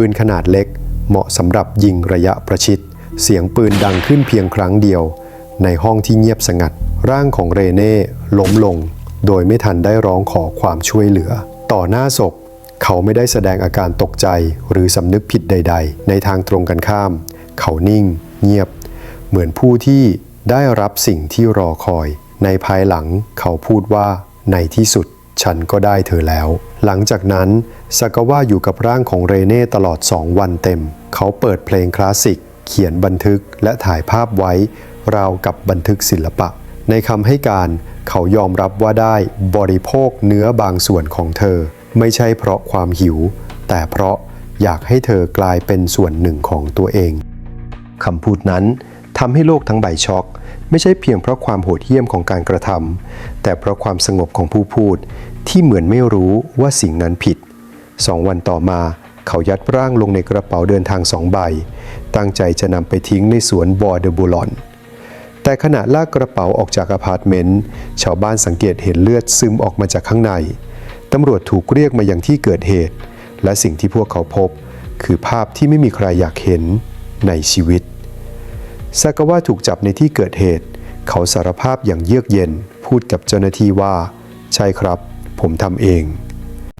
ปืนขนาดเล็ก เหมาะสำหรับยิงระยะประชิด เสียงปืนดังขึ้นเพียงครั้งเดียว ในห้องที่เงียบสงัด ร่างของเรเน่ล้มลง โดยไม่ทันได้ร้องขอความช่วยเหลือ ต่อหน้าศพ เขาไม่ได้แสดงอาการตกใจหรือสำนึกผิดใด ๆ ในทางตรงกันข้าม เขานิ่ง เงียบ เหมือนผู้ที่ได้รับสิ่งที่รอคอย ในภายหลังเขาพูดว่าในที่สุด ฉันก็ได้เธอแล้ว หลังจากนั้นซากาวะอยู่กับร่างของเรเน่ตลอด2วันเต็ม เขาเปิดเพลงคลาสสิก เขียนบันทึกและถ่ายภาพไว้ ราวกับบันทึกศิลปะ ในคำให้การเขายอมรับว่าได้บริโภคเนื้อบางส่วนของเธอ ไม่ใช่เพราะความหิว แต่เพราะอยากให้เธอกลายเป็นส่วนหนึ่งของตัวเองคำพูดนั้น ทำให้โลกทั้งใบช็อก ไม่ใช่เพียงเพราะความโหดเหี้ยมของการกระทำแต่เพราะความสงบของผู้พูด ที่เหมือนไม่รู้ว่าสิ่งนั้นผิดสองวันต่อมาเขายัดร่างลงในกระเป๋าเดินทางสองใบ ตั้งใจจะนำไปทิ้งในสวนบอร์เดบูลอน แต่ขณะลากกระเป๋าออกจากอพาร์ตเมนต์ ชาวบ้านสังเกตเห็นเลือดซึมออกมาจากข้างใน ตำรวจถูกเรียกมายังที่เกิดเหตุ และสิ่งที่พวกเขาพบ คือภาพที่ไม่มีใครอยากเห็นในชีวิต ซากาวะถูกจับในที่เกิดเหตุ เขาสารภาพอย่างเยือกเย็น พูดกับเจ้าหน้าที่ว่า ใช่ครับ ผมทำเอง